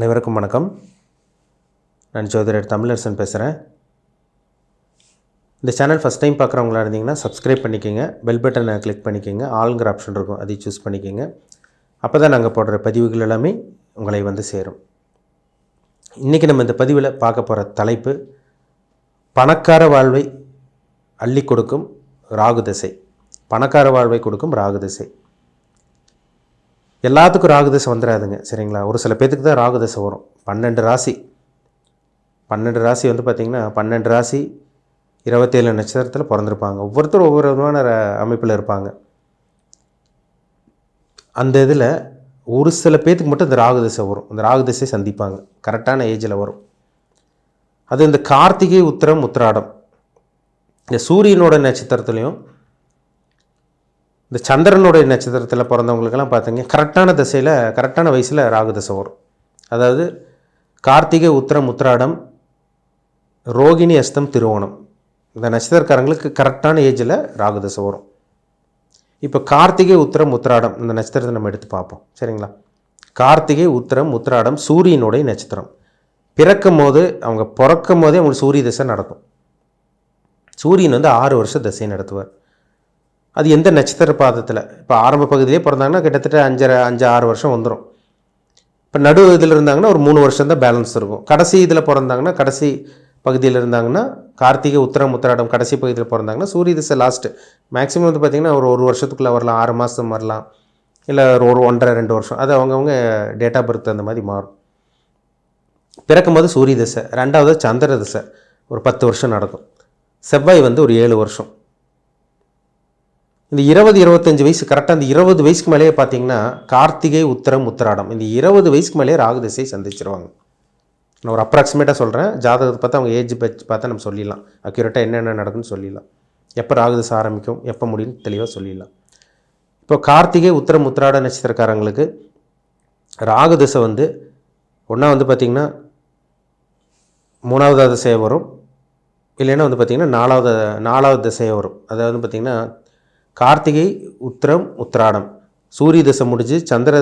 அனைவருக்கும் வணக்கம். நான் ஜோதிடர் தமிழரசன் பேசுகிறேன் இந்த சேனல் ஃபஸ்ட் டைம் பார்க்குறவங்களா இருந்தீங்கன்னா சப்ஸ்கிரைப் பண்ணிக்கோங்க. பெல் பட்டனை கிளிக் பண்ணிக்கோங்க. ஆளுங்கிற ஆப்ஷன் இருக்கும். அதை சூஸ் பண்ணிக்கோங்க. அப்போ தான் நாங்கள் போடுற பதிவுகள் எல்லாமே உங்களை வந்து சேரும். இன்றைக்கி நம்ம இந்த பதிவில் பார்க்க போகிற தலைப்பு பணக்கார வாழ்வை அள்ளி கொடுக்கும் ராகு திசை. பணக்கார வாழ்வை கொடுக்கும் ராகு திசை. எல்லாத்துக்கும் ராகுதசை வந்துடாதுங்க சரிங்களா? ஒரு சில பேத்துக்கு தான் ராகுதசை வரும். பன்னெண்டு ராசி. பன்னெண்டு ராசி வந்து பார்த்திங்கன்னா பன்னெண்டு ராசி இருபத்தேழு நட்சத்திரத்தில் பிறந்திருப்பாங்க. ஒவ்வொருத்தரும் ஒவ்வொரு விதமான அமைப்பில் இருப்பாங்க. அந்த இதில் ஒரு சில பேத்துக்கு மட்டும் இந்த ராகுதிசை வரும். இந்த ராகுதிசை சந்திப்பாங்க. கரெக்டான ஏஜில் வரும். அது இந்த கார்த்திகை உத்திரம் உத்திராடம். இந்த சூரியனோட நட்சத்திரத்துலேயும் இந்த சந்திரனுடைய நட்சத்திரத்தில் பிறந்தவங்களுக்கெல்லாம் பார்த்தீங்க கரெக்டான திசையில் கரெக்டான வயசில் ராகு தசை வரும். அதாவது கார்த்திகை உத்திரம் உத்திராடம் ரோகிணி அஸ்தம் திருவோணம். இந்த நட்சத்திரக்காரங்களுக்கு கரெக்டான ஏஜில் ராகு தசை வரும். இப்போ கார்த்திகை உத்திரம் உத்திராடம் இந்த நட்சத்திரத்தை நம்ம எடுத்து பார்ப்போம். சரிங்களா? கார்த்திகை உத்திரம் உத்திராடம் சூரியனுடைய நட்சத்திரம். பிறக்கும் போது அவங்க பிறக்கும் போதே அவங்களுக்கு சூரிய தசை நடக்கும். சூரியன் வந்து ஆறு வருஷம் திசை நடத்துவார். அது எந்த நட்சத்திர பாதத்தில்? இப்போ ஆரம்ப பகுதியிலே பிறந்தாங்கன்னா கிட்டத்தட்ட அஞ்சரை அஞ்சு ஆறு வருஷம் வந்துடும் இப்போ நடு இதில் இருந்தாங்கன்னா ஒரு மூணு வருஷம் தான் பேலன்ஸ் இருக்கும். கடைசி இதில் பிறந்தாங்கன்னா கடைசி பகுதியில் இருந்தாங்கன்னா கார்த்திகை உத்திரம் உத்திராடம் கடைசி பகுதியில் பிறந்தாங்கன்னா சூரிய திசை லாஸ்ட்டு மேக்ஸிமம் வந்து பார்த்திங்கன்னா ஒரு ஒரு வருஷத்துக்குள்ளே வரலாம். ஆறு மாதம் வரலாம். இல்லை ஒரு ஒரு ஒன்றரை ரெண்டு வருஷம். அது அவங்கவுங்க டேட் ஆஃப் பர்த் அந்த மாதிரி மாறும். பிறக்கும்போது சூரிய திசை ரெண்டாவது சந்திர திசை. ஒரு பத்து வருஷம் நடக்கும். செவ்வாய் வந்து ஒரு ஏழு வருஷம். இந்த இருபது இருபத்தஞ்சி வயசு கரெக்டாக அந்த இருபது வயசுக்கு மேலேயே பார்த்தீங்கன்னா கார்த்திகை உத்திரம் உத்திராடம். இந்த இருபது வயசுக்கு மேலேயே ராகு திசை சந்திச்சிருவாங்க. நான் ஒரு அப்ராக்சிமேட்டாக சொல்கிறேன் ஜாதகத்தை பார்த்து அவங்க ஏஜ் பச்சு பார்த்தா நம்ம சொல்லிடலாம். அக்யூரேட்டாக என்னென்ன நடக்குன்னு சொல்லிடலாம். எப்போ ராகு திசை ஆரம்பிக்கும் எப்போ முடியும் தெளிவாக சொல்லிடலாம். இப்போ கார்த்திகை உத்திரம் உத்திராட நட்சத்திரக்காரங்களுக்கு ராகு திசை வந்து ஒன்றா வந்து பார்த்திங்கன்னா மூணாவது திசையை வரும். இல்லைன்னா வந்து பார்த்திங்கன்னா நாலாவது நாலாவது திசையை வரும். அதாவது பார்த்திங்கன்னா கார்த்திகை உத்திரம் உத்திராடம். சூரிய தசை முடிஞ்சு சந்திர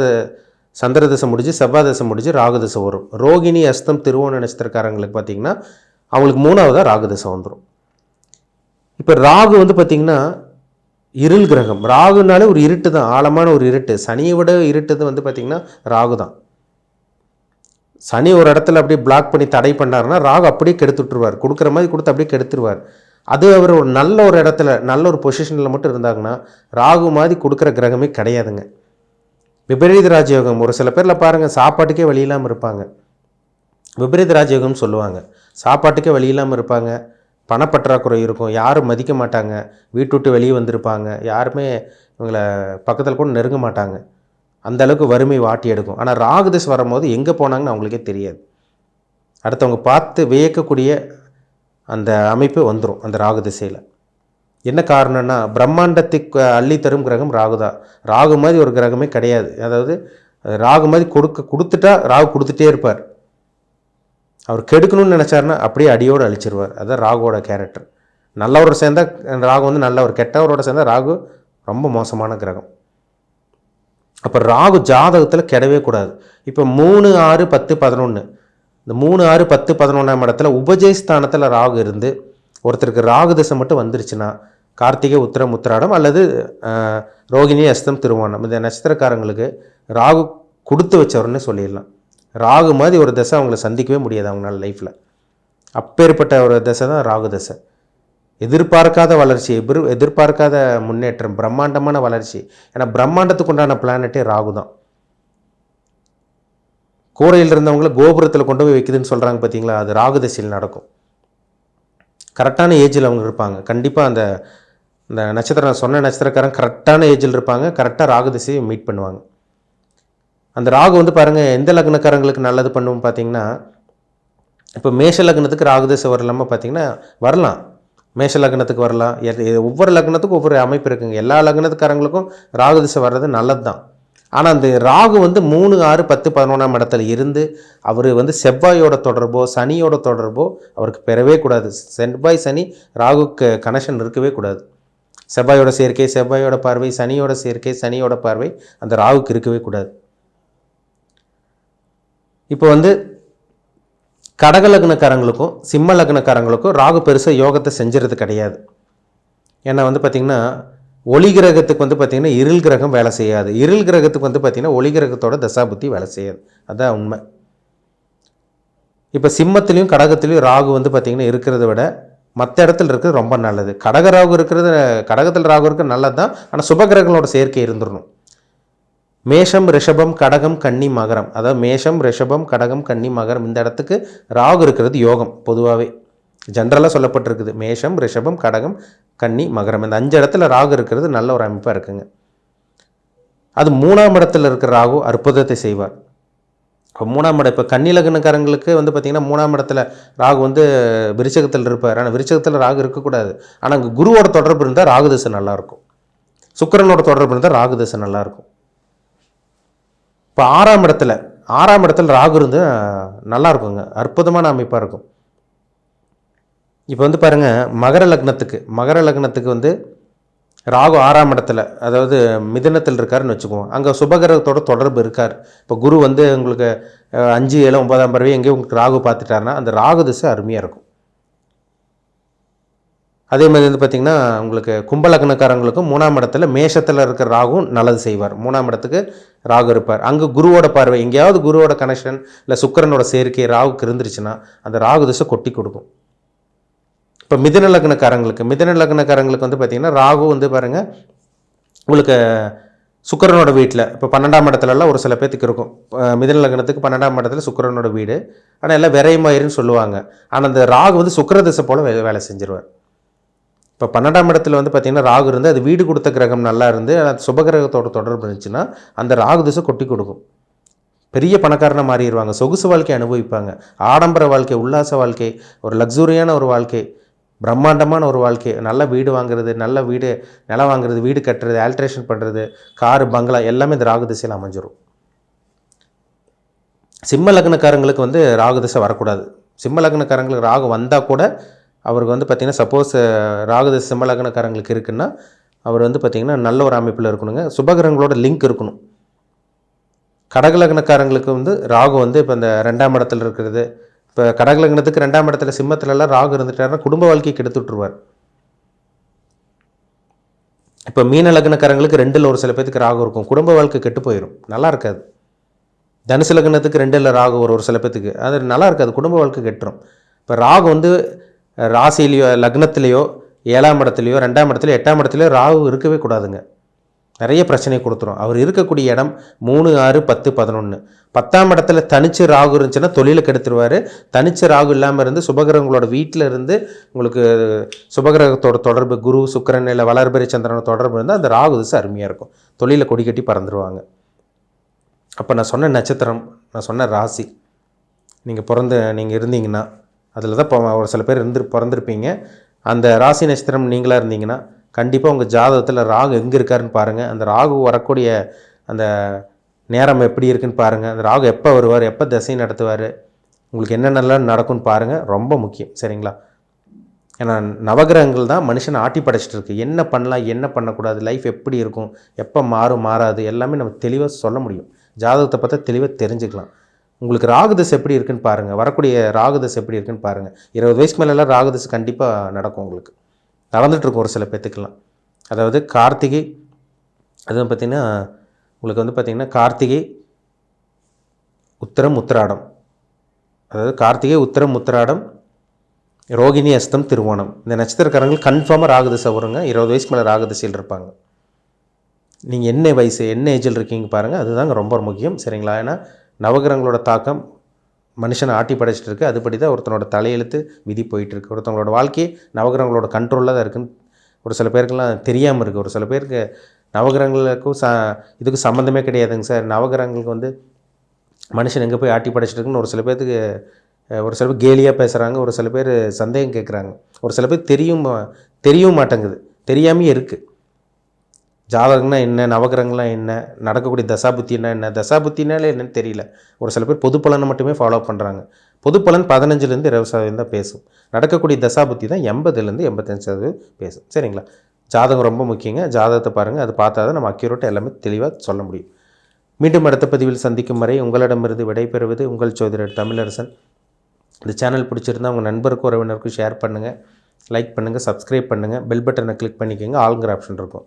சந்திர தசை முடிஞ்சு செவ்வாய் தசை முடிஞ்சு ராகு தசை வரும். ரோகிணி அஸ்தம் திருவோண நட்சத்திரக்காரங்களுக்கு பார்த்திங்கன்னா அவங்களுக்கு மூணாவதாக ராகு தசை வந்துடும் இப்போ ராகு வந்து பார்த்திங்கன்னா இருள் கிரகம். ராகுனாலே ஒரு இருட்டு தான். ஆழமான ஒரு இருட்டு. சனியை விட இருட்டது வந்து பார்த்திங்கன்னா ராகு தான். சனி ஒரு இடத்துல அப்படியே பிளாக் பண்ணி தடை பண்ணாருன்னா ராகு அப்படியே கெடுத்துட்ருவார் கொடுக்குற மாதிரி கொடுத்து அப்படியே கெடுத்துருவார். அது அவர் ஒரு நல்ல ஒரு இடத்துல நல்ல ஒரு பொசிஷனில் மட்டும் இருந்தாங்கன்னா ராகு மாதிரி கொடுக்குற கிரகமே கிடையாதுங்க. விபரீத ராஜயோகம் ஒரு சில பேரில் பாருங்கள் சாப்பாட்டுக்கே வழி இல்லாமல் இருப்பாங்க. விபரீத ராஜயோகம்னு சொல்லுவாங்க. சாப்பாட்டுக்கே வழி இல்லாமல் இருப்பாங்க. பணப்பற்றாக்குறை இருக்கும். யாரும் மதிக்க மாட்டாங்க. வீட்டு விட்டு வெளியே வந்திருப்பாங்க. யாருமே இவங்களை பக்கத்தில் கூட நெருங்க மாட்டாங்க. அந்த அளவுக்கு வறுமை வாட்டி எடுக்கும். ஆனால் ராகுதஸ் வரும்போது எங்கே போனாங்கன்னு அவங்களுக்கே தெரியாது. அடுத்தவங்க பார்த்து வியக்கக்கூடிய அந்த அமைப்பு வந்துடும் அந்த ராகு திசையில். என்ன காரணம்னா பிரம்மாண்டத்துக்கு அள்ளி தரும் கிரகம் ராகுதான் ராகு மாதிரி ஒரு கிரகமே கிடையாது. அதாவது ராகு மாதிரி கொடுக்க கொடுத்துட்டா ராகு கொடுத்துட்டே இருப்பார். அவர் கெடுக்கணும்னு நினச்சாருன்னா அப்படியே அடியோடு அழிச்சிருவார். அதுதான் ராகுவோட கேரக்டர் நல்லவரோட சேர்ந்தால் ராகு வந்து நல்லவர். கெட்டவரோட சேர்ந்தா ராகு ரொம்ப மோசமான கிரகம். அப்போ ராகு ஜாதகத்தில் கெடவே கூடாது. இப்போ மூணு ஆறு பத்து பதினொன்று இந்த மூணு ஆறு பத்து பதினொன்றாம் இடத்துல உபஜயஸ்தானத்தில் ராகு இருந்து ஒருத்தருக்கு ராகு தசை மட்டும் வந்துருச்சுன்னா கார்த்திகை உத்திரம் உத்திராடம் அல்லது ரோகிணி அஸ்தம் திருவோணம். இந்த நட்சத்திரக்காரங்களுக்கு ராகு கொடுத்து வச்சவர்னு சொல்லிடலாம். ராகு மாதிரி ஒரு தசை அவங்கள சந்திக்கவே முடியாது அவங்களால லைஃப்பில் அப்பேற்பட்ட ஒரு தசை தான் ராகு தசை. எதிர்பார்க்காத வளர்ச்சி எதிர் எதிர்பார்க்காத முன்னேற்றம் பிரம்மாண்டமான வளர்ச்சி. ஏன்னா பிரம்மாண்டத்துக்கு உண்டான பிளானட்டே ராகு தான் கூரையில் இருந்தவங்கள கோபுரத்தில் கொண்டு போய் வைக்குதுன்னு சொல்கிறாங்க பார்த்தீங்களா அது ராகு திசையில் நடக்கும். கரெக்டான ஏஜில் அவங்க இருப்பாங்க. கண்டிப்பாக அந்த இந்த நட்சத்திரம் சொன்ன நட்சத்திரக்காரன் கரெக்டான ஏஜில் இருப்பாங்க. கரெக்டாக ராகு திசையை மீட் பண்ணுவாங்க. அந்த ராகு வந்து பாருங்கள் எந்த லக்னக்காரங்களுக்கு நல்லது பண்ணுவோம் பார்த்தீங்கன்னா இப்போ மேஷ லக்னத்துக்கு ராகு திசை வரலாமல் பார்த்தீங்கன்னா வரலாம். மேஷ லக்னத்துக்கு வரலாம். ஒவ்வொரு லக்னத்துக்கும் ஒவ்வொரு அமைப்பு இருக்குங்க. எல்லா லக்னத்துக்காரங்களுக்கும் ராகு திசை வர்றது நல்லது தான் ஆனால் அந்த ராகு வந்து மூணு ஆறு பத்து பதினொன்றாம் இடத்துல இருந்து அவர் வந்து செவ்வாயோட தொடர்போ சனியோட தொடர்போ அவருக்கு பெறவே கூடாது. செவ்வாய் சனி ராகுக்கு கனெக்ஷன் இருக்கவே கூடாது. செவ்வாயோட சேர்க்கை செவ்வாயோட பார்வை சனியோட சேர்க்கை சனியோட பார்வை அந்த ராகுக்கு இருக்கவே கூடாது. இப்போ வந்து கடக லக்னக்காரங்களுக்கும் சிம்ம லக்னக்காரங்களுக்கும் ராகு பெருசாக யோகத்தை செஞ்சுறது கிடையாது. ஏன்னா வந்து பார்த்திங்கன்னா ஒளி கிரகத்துக்கு வந்து பார்த்திங்கன்னா இருள் கிரகம் வேலை செய்யாது. இருள் கிரகத்துக்கு வந்து பார்த்திங்கன்னா ஒளி கிரகத்தோட தசாபுத்தி வேலை செய்யாது. அதுதான் உண்மை. இப்போ சிம்மத்துலேயும் கடகத்துலேயும் ராகு வந்து பார்த்திங்கன்னா இருக்கிறத விட மற்ற இடத்துல இருக்கிறது ரொம்ப நல்லது. கடக ராகு இருக்கிறது கடகத்தில் ராகு இருக்கிறது நல்லது தான் ஆனால் சுபகிரகங்களோட சேர்க்கை இருந்துடணும். மேஷம் ரிஷபம் கடகம் கன்னி மகரம். அதாவது மேஷம் ரிஷபம் கடகம் கன்னி மகரம் இந்த இடத்துக்கு ராகு இருக்கிறது யோகம் பொதுவாகவே ஜென்ரலாக சொல்லப்பட்டிருக்குது. மேஷம் ரிஷபம் கடகம் கன்னி மகரம். இந்த அஞ்சு இடத்துல ராகு இருக்கிறது நல்ல ஒரு அமைப்பாக இருக்குங்க. அது மூணாம் இடத்துல இருக்கிற ராகு அற்புதத்தை செய்வார். இப்போ மூணாம் இடம் இப்போ கன்னி லக்னக்காரங்களுக்கு வந்து பார்த்திங்கன்னா மூணாம் இடத்துல ராகு வந்து விருச்சகத்தில் இருப்பார். ஆனால் விருச்சகத்தில் ராகு இருக்கக்கூடாது. ஆனால் அங்கே குருவோட தொடர்பு இருந்தால் ராகு தசை நல்லாயிருக்கும் சுக்கரனோட தொடர்பு இருந்தால் ராகு தசை நல்லாயிருக்கும் இப்போ ஆறாம் இடத்துல ஆறாம் இடத்துல ராகு இருந்து நல்லா இருக்குங்க. அற்புதமான அமைப்பாக இருக்கும். இப்போ வந்து பாருங்கள் மகர லக்னத்துக்கு மகர லக்னத்துக்கு வந்து ராகு ஆறாம் இடத்துல அதாவது மிதுனத்தில் இருக்காருன்னு வச்சுக்குவோம். அங்கே சுபகிரகத்தோட தொடர்பு இருக்கார். இப்போ குரு வந்து உங்களுக்கு அஞ்சு ஏழு ஒன்பதாம் பறவை எங்கேயும் உங்களுக்கு ராகு பார்த்துட்டாருன்னா அந்த ராகு திசை அருமையாக இருக்கும். அதே மாதிரி வந்து பார்த்திங்கன்னா உங்களுக்கு கும்பலக்னக்காரங்களுக்கும் மூணாம் இடத்துல மேஷத்தில் இருக்கிற ராகும் நல்லது செய்வார். மூணாம் இடத்துக்கு ராகு இருப்பார். அங்கே குருவோட பார்வை எங்கேயாவது குருவோட கனெக்ஷன் இல்லை சுக்கிரனோட சேர்க்கை ராகுக்கு இருந்துருச்சுன்னா அந்த ராகு திசை கொட்டி கொடுக்கும். இப்போ மிதன லக்னக்காரங்களுக்கு மிதன லக்னக்காரங்களுக்கு வந்து பார்த்திங்கன்னா ராகு வந்து பாருங்கள் உங்களுக்கு சுக்கரனோட வீட்டில் இப்போ பன்னெண்டாம் இடத்துலலாம் ஒரு சில பேர்த்துக்கு இருக்கும். மிதன லக்னத்துக்கு பன்னெண்டாம் இடத்துல சுக்கரனோட வீடு. ஆனால் எல்லாம் விரைமயிருன்னு சொல்லுவாங்க. ஆனால் அந்த ராகு வந்து சுக்கர திசை போல் வே வேலை செஞ்சிருவார். இப்போ பன்னெண்டாம் இடத்துல வந்து பார்த்திங்கன்னா ராகு இருந்து அது வீடு கொடுத்த கிரகம் நல்லா இருந்து அது சுபகிரகத்தோட தொடர்பு இருந்துச்சுன்னா அந்த ராகு திசை கொட்டி கொடுக்கும். பெரிய பணக்காரனை மாறிடுவாங்க சொகுசு வாழ்க்கை அனுபவிப்பாங்க. ஆடம்பர வாழ்க்கை உல்லாச வாழ்க்கை ஒரு லக்ஸூரியான ஒரு வாழ்க்கை. பிரம்மாண்டமான ஒரு வாழ்க்கை. நல்ல வீடு வாங்குறது நல்ல வீடு நிலம் வாங்குறது வீடு கட்டுறது ஆல்ட்ரேஷன் பண்ணுறது காரு பங்களா எல்லாமே இந்த ராகு திசையில் அமைஞ்சிரும். சிம்ம லக்னக்காரங்களுக்கு வந்து ராகு திசை வரக்கூடாது. சிம்ம லக்னக்காரங்களுக்கு ராகு வந்தால் கூட அவருக்கு வந்து பார்த்திங்கன்னா சப்போஸ் ராகு திசை சிம்ம லக்னக்காரங்களுக்கு இருக்குன்னா அவர் வந்து பார்த்திங்கன்னா நல்ல ஒரு அமைப்பில் இருக்கணுங்க. சுபகிரகங்களோட லிங்க் இருக்கணும். கடக லக்னக்காரங்களுக்கு வந்து ராகு வந்து இப்போ இந்த ரெண்டாம் இடத்துல இருக்கிறது இப்போ கடகலக்னத்துக்கு ரெண்டாம் இடத்துல சிம்மத்துலலாம் ராகு இருந்துட்டாருன்னா குடும்ப வாழ்க்கையை கெடுத்து விட்டுருவார். இப்போ மீன லக்னக்காரங்களுக்கு ரெண்டில் ஒரு சில பேத்துக்கு ராகு இருக்கும். குடும்ப வாழ்க்கை கெட்டு போயிடும் நல்லா இருக்காது. தனுசு லக்னத்துக்கு ரெண்டில் ராகு ஒரு ஒரு சில பேத்துக்கு. அது நல்லா இருக்காது. குடும்ப வாழ்க்கை கெட்டுரும். இப்போ ராகு வந்து ராசிலேயோ லக்னத்திலேயோ ஏழாம் இடத்துலையோ ரெண்டாம் இடத்துலையோ எட்டாம் இடத்துலையோ ராகு இருக்கவே கூடாதுங்க. நிறைய பிரச்சனை கொடுத்துரும். அவர் இருக்கக்கூடிய இடம் மூணு ஆறு பத்து பதினொன்று பத்தாம் இடத்துல தனிச்சு ராகு இருந்துச்சுன்னா தொழிலை கெடுத்துருவார். தனிச்சு ராகு இல்லாமல் இருந்து சுபகிரகங்களோட வீட்டில் இருந்து உங்களுக்கு சுபகிரகத்தோட தொடர்பு குரு சுக்கிரன் இல்லை வளர்பெரி சந்திரனோட தொடர்பு இருந்தால் அந்த ராகு திசை அருமையாக இருக்கும். தொழிலை கொடி கட்டி பறந்துருவாங்க. அப்போ நான் சொன்ன நட்சத்திரம் நான் சொன்ன ராசி நீங்கள் பிறந்து நீங்கள் இருந்தீங்கன்னா அதில் தான் இப்போ ஒரு சில பேர் இருந்து பிறந்திருப்பீங்க. அந்த ராசி நட்சத்திரம் நீங்களாக இருந்தீங்கன்னா கண்டிப்பாக உங்கள் ஜாதகத்தில் ராகு எங்கே இருக்காருன்னு பாருங்கள் அந்த ராகு வரக்கூடிய அந்த நேரம் எப்படி இருக்குன்னு பாருங்கள் அந்த ராகு எப்போ வருவார் எப்போ திசை நடத்துவார் உங்களுக்கு என்னென்னலாம் நடக்கும்னு பாருங்கள் ரொம்ப முக்கியம் சரிங்களா? ஏன்னா நவகிரகங்கள் தான் மனுஷனை ஆட்டி படைச்சிட்டு இருக்கு. என்ன பண்ணலாம் என்ன பண்ணக்கூடாது லைஃப் எப்படி இருக்கும் எப்போ மாறும் மாறாது எல்லாமே நம்ம தெளிவாக சொல்ல முடியும். ஜாதகத்தை பார்த்தா தெளிவாக தெரிஞ்சுக்கலாம். உங்களுக்கு ராகுதசை எப்படி இருக்குன்னு பாருங்கள் வரக்கூடிய ராகுதசை எப்படி இருக்குன்னு பாருங்கள் இருபது வயசுக்கு மேலெல்லாம் ராகுதசை கண்டிப்பாக நடக்கும் உங்களுக்கு. நடந்துகிட்ருக்கும் ஒரு சில பேத்துக்கெல்லாம். அதாவது கார்த்திகை அதுவும் பார்த்திங்கன்னா உங்களுக்கு வந்து பார்த்திங்கன்னா கார்த்திகை உத்தரம் உத்திராடம். அதாவது கார்த்திகை உத்தரம் உத்திராடம் ரோகிணி அஸ்தம் திருவோணம். இந்த நட்சத்திரக்காரங்கள் கன்ஃபார்மாக ராகுதிசை வருங்க. இருபது வயசுக்கு மேலே ராகுதிசையில் இருப்பாங்க. நீங்கள் என்ன வயசு என்ன ஏஜில் இருக்கீங்க பாருங்கள் அதுதாங்க ரொம்ப முக்கியம். சரிங்களா? ஏன்னா நவகிரகங்களோட தாக்கம் மனுஷனை ஆட்டி படைச்சிட்டு இருக்கு அதுபடி தான் ஒருத்தனோட தலையெழுத்து விதி போயிட்டுருக்கு ஒருத்தவங்களோட வாழ்க்கை நவகிரகங்களோட கண்ட்ரோலில் தான் இருக்குன்னு ஒரு சில பேருக்கெல்லாம் தெரியாமல் இருக்குது ஒரு சில பேருக்கு நவகிரகங்களுக்கும் ச இதுக்கு சம்மந்தமே கிடையாதுங்க சார். நவகிரகங்களுக்கு வந்து மனுஷன் எங்கே போய் ஆட்டி படைச்சிட்டு இருக்குன்னு ஒரு சில பேர்த்துக்கு ஒரு சில பேர் கேலியாக பேசுகிறாங்க ஒரு சில பேர் சந்தேகம் கேட்குறாங்க ஒரு சில பேர் தெரியும் தெரியவும் மாட்டேங்குது. தெரியாமையே இருக்குது ஜாதகம்னா என்ன நவகிரகங்கள்னா என்ன நடக்கக்கூடிய தசாபுத்தினா என்ன தசாபுத்தினால என்னன்னு தெரியல. ஒரு சில பேர் பொது மட்டுமே ஃபாலோ பண்ணுறாங்க பொது பதினஞ்சுலேருந்து இருபது தான் பேசும். நடக்கக்கூடிய தசாபுத்தி தான் எண்பதுலேருந்து எண்பத்தஞ்சு சதவீதம் பேசும். சரிங்களா? ஜாதகம் ரொம்ப முக்கியங்க. ஜாதகத்தை பாருங்கள் அது பார்த்தா தான் நம்ம அக்யூரேட்டாக எல்லாமே தெளிவாக சொல்ல முடியும். மீண்டும் அடுத்த பதிவில் சந்திக்கும் வரை உங்களிடமிருந்து விடைபெறுவது உங்கள் சோதரர் தமிழரசன். இந்த சேனல் பிடிச்சிருந்தால் உங்கள் நண்பருக்கும் உறவினருக்கும் ஷேர் பண்ணுங்கள் லைக் பண்ணுங்கள் சப்ஸ்கிரைப் பண்ணுங்கள் பெல் பட்டனை கிளிக் பண்ணிக்கோங்க. ஆளுங்கிற ஆப்ஷன் இருக்கும்.